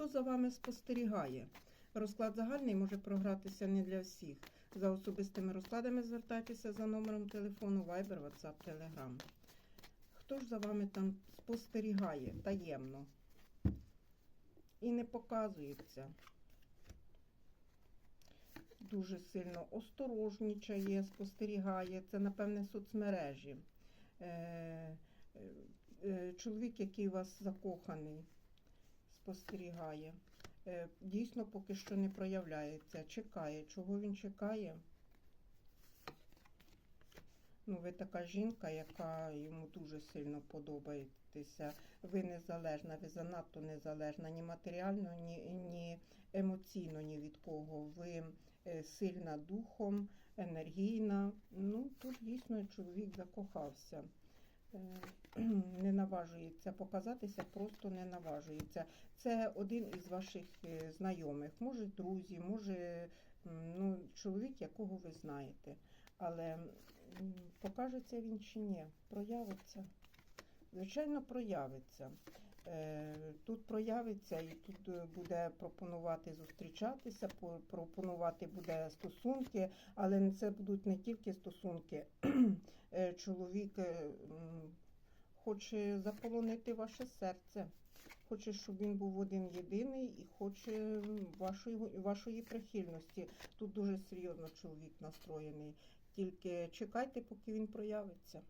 Хто за вами спостерігає? Розклад загальний може програтися не для всіх. За особистими розкладами звертайтеся за номером телефону Viber, WhatsApp, Telegram. Хто ж за вами там спостерігає таємно і не показується? Дуже сильно осторожнічає, спостерігає. Це, напевне, соцмережі. Е, е, е, чоловік, який у вас закоханий, спостерігає. Е, Дійсно, поки що не проявляється. Чекає. Чого він чекає? Ну, ви така жінка, яка йому дуже сильно подобаєтеся. Ви незалежна, ви занадто незалежна ні матеріально, ні, ні емоційно, ні від кого. Ви е, сильна духом, енергійна. Ну, тут дійсно чоловік закохався. Е, Не наважується показатися, просто не наважується. Це один із ваших е, знайомих, може друзі, може ну, чоловік, якого ви знаєте. Але покажеться він чи ні, проявиться. Звичайно, проявиться. Е, Тут проявиться і тут е, буде пропонувати зустрічатися, пропонувати буде стосунки, але це будуть не тільки стосунки. Е, Чоловік хоче заполонити ваше серце. Хоче, щоб він був один єдиний і хоче вашої, вашої прихильності. Тут дуже серйозно чоловік настроєний. Тільки чекайте, поки він проявиться.